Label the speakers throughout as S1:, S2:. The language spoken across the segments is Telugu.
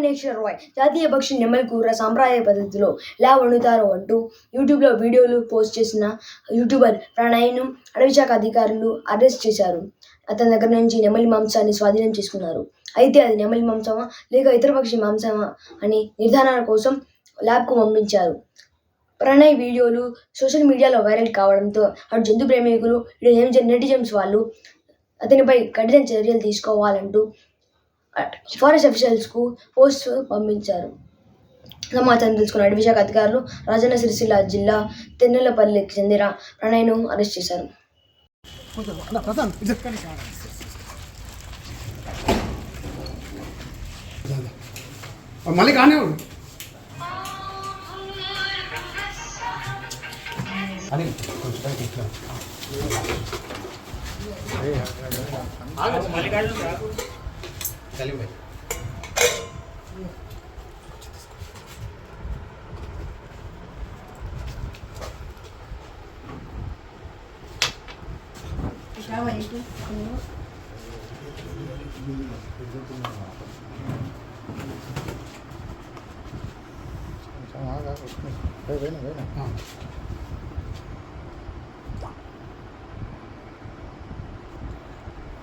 S1: నేచర్ రాయ్ జాతీయ పక్షి నెమలి కూర సాంప్రదాయ పద్ధతిలో ఎలా వండుతారో అంటూ యూట్యూబ్లో వీడియోలు పోస్ట్ చేసిన యూట్యూబర్ ప్రణయ్ను అడవిశాఖ అధికారులు అరెస్ట్ చేశారు. అతని దగ్గర నుంచి నెమలి మాంసాన్ని స్వాధీనం చేసుకున్నారు. అయితే అది నెమలి మాంసమా లేక ఇతర పక్షి మాంసమా అని నిర్ధారణ కోసం ల్యాబ్కు పంపించారు. ప్రణయ్ వీడియోలు సోషల్ మీడియాలో వైరల్ కావడంతో అటు జంతు ప్రేమికులు ఇటు నెటిజన్- వాళ్ళు అతనిపై కఠిన చర్యలు తీసుకోవాలంటూ ఫారెస్ట్ అఫీషియల్స్కు పోస్ట్ పంపించారు. సమాచారం తెలుసుకున్న అడవిశాఖ అధికారులు రాజన్న సిరిసిల్ల జిల్లా తెన్నెలపల్లికి చెందిన ప్రణయ్ను అరెస్ట్ చేశారు.
S2: మళ్ళీ కానీ అని పైకి ఇట్లా. కలిపి. ఆ.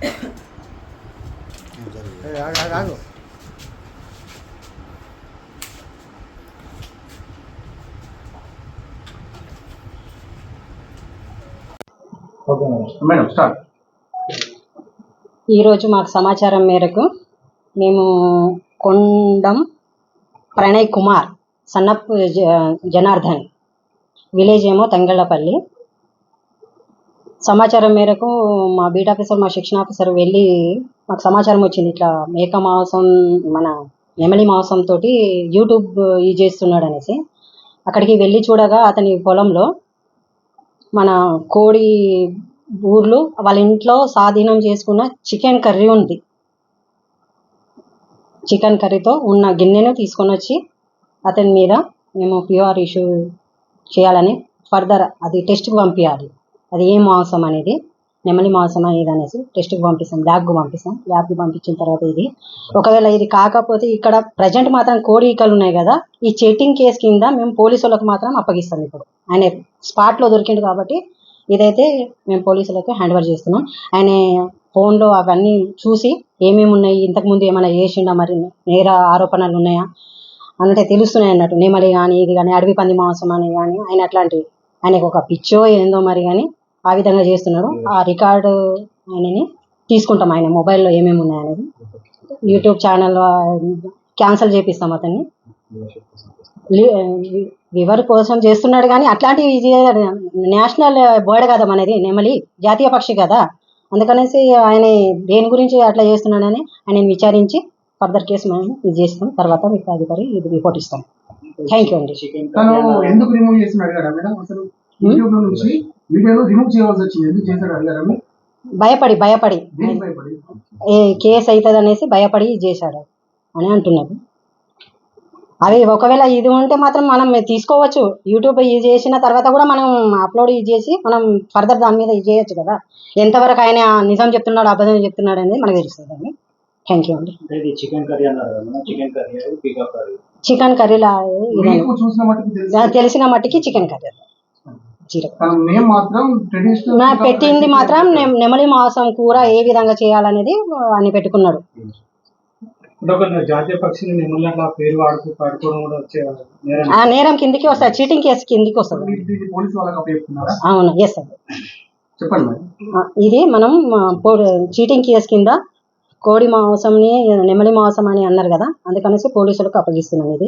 S2: మేడం స్టార్ట్
S3: ఈరోజు మాకు సమాచారం మేరకు మేము కొండం ప్రణయ్ కుమార్ సన్నప్ జ- జనార్దన్ విలేజ్ ఏమో తంగళ్ళపల్లి సమాచారం మేరకు మా బీట్ ఆఫీసర్ మా శిక్షణ ఆఫీసర్ వెళ్ళి మాకు సమాచారం వచ్చింది. ఇట్లా మేక మాంసం మన నెమలి మాంసం తోటి యూట్యూబ్ యూజ్ చేస్తున్నాడు అనేసి అక్కడికి వెళ్ళి చూడగా అతని పొలంలో మన కోడి ఊర్లు వాళ్ళ ఇంట్లో స్వాధీనం చేసుకున్న చికెన్ కర్రీ ఉంది. చికెన్ కర్రీతో ఉన్న గిన్నెను తీసుకొని వచ్చి అతని మీద మేము ప్యూఆర్ ఇష్యూ చేయాలని ఫర్దర్ అది టెస్ట్కి పంపించాలి అది ఏ మాంసం అనేది? నెమలి మాంసం అనేది అనేసి టెస్ట్కి పంపిస్తాం ల్యాబ్కి పంపిస్తాం. ల్యాబ్కి పంపించిన తర్వాత ఇది. ఒకవేళ ఇది కాకపోతే ఇక్కడ ప్రజెంట్ మాత్రం కోడి ఈకలు ఉన్నాయి కదా ఈ చెట్టింగ్ కేసు కింద మేము పోలీసులకు మాత్రం అప్పగిస్తాం ఇప్పుడు. ఆయన స్పాట్లో దొరికిండు కాబట్టి ఇదైతే మేము పోలీసులకు హ్యాండ్ ఓవర్ చేస్తున్నాం. ఆయన ఫోన్లో అవన్నీ చూసి ఏమేమి ఉన్నాయి ఇంతకుముందు ఏమైనా చేసిండా మరి? నేర ఆరోపణలు ఉన్నాయా? అంటే తెలుస్తున్నాయి అన్నట్టు. నెమలి కానీ ఇది కానీ అడవి పంది మాంసం అని కానీ ఆయన అట్లాంటివి. ఆయనకు ఒక పిచ్చో ఏందో మరి కానీ ఆ విధంగా చేస్తున్నాడు. ఆ రికార్డు ఆయనని తీసుకుంటాం ఆయన మొబైల్లో ఏమేమి ఉన్నాయనేది. యూట్యూబ్ ఛానల్ క్యాన్సిల్ చేపిస్తాం అతన్ని. వివర్ కోసం చేస్తున్నాడు కానీ అట్లాంటివి. నేషనల్ బర్డ్ కదా మనది నెమలి జాతీయ పక్షి కదా. అందుకనేసి ఆయన దేని గురించి అట్లా చేస్తున్నాడని ఆయన విచారించి ఫర్దర్ కేసు మనం ఇది చేస్తాం. తర్వాత మీకు అధికారి ఇది రిపోర్ట్ ఇస్తాం. థ్యాంక్ యూ అండి.
S2: ఎందుకు రిమూవ్ మేడం? అసలు నుంచి రిమూవ్ చేయవలసి వచ్చింది. ఎందుకు చేశాడు అడిగారా మీరు?
S3: భయపడి భయపడి.
S2: దేనికి భయపడి?
S3: ఏ కేసు అవుతుంది అనేసి భయపడి ఇది చేశాడు అని అంటున్నారు. అవి ఒకవేళ ఇది ఉంటే మాత్రం మనం తీసుకోవచ్చు. యూట్యూబ్ ఇది చేసిన తర్వాత కూడా మనం అప్లోడ్ ఇది చేసి మనం ఫర్దర్ దాని మీద ఇది చేయొచ్చు కదా. ఎంతవరకు ఆయన నిజం చెప్తున్నాడు అబద్ధం చెప్తున్నాడు అనేది మనకు తెలుస్తుంది అండి. థ్యాంక్ యూ అండి.
S4: అంటే ఇది చికెన్ కర్రీ అన్నారు కదా చికెన్ కర్రీ అది పీకాక్ కర్రీ.
S3: చికెన్ కర్రీలా ఇదే
S2: మీకు చూసిన మట్టుకు తెలుసు
S3: నాకు తెలిసిన మట్టికి చికెన్ కర్రీ. నా పెట్టింది మాత్రం నెమలి మాంసం కూర ఏ విధంగా చేయాలనేది అని పెట్టుకున్నాడు.
S4: అంటే ఒక జాతీయ పక్షిని నెమలి అట్లా పేరు వాడుతూ పాడుకోవడం కూడా వచ్చే నేరం.
S3: ఆ నేరం కిందికి వస్తుంది చీటింగ్ కేసు కిందికి వస్తుంది.
S2: పోలీస్ వాళ్ళకి
S3: అవును ఎస్ సార్
S2: చెప్పండి
S3: ఇది మనం చీటింగ్ కేసు కింద కోడి మాంసంని నెమలి మాంసం అని అన్నారు కదా అందుకనేసి పోలీసులకు అప్పగిస్తున్నాం ఇది.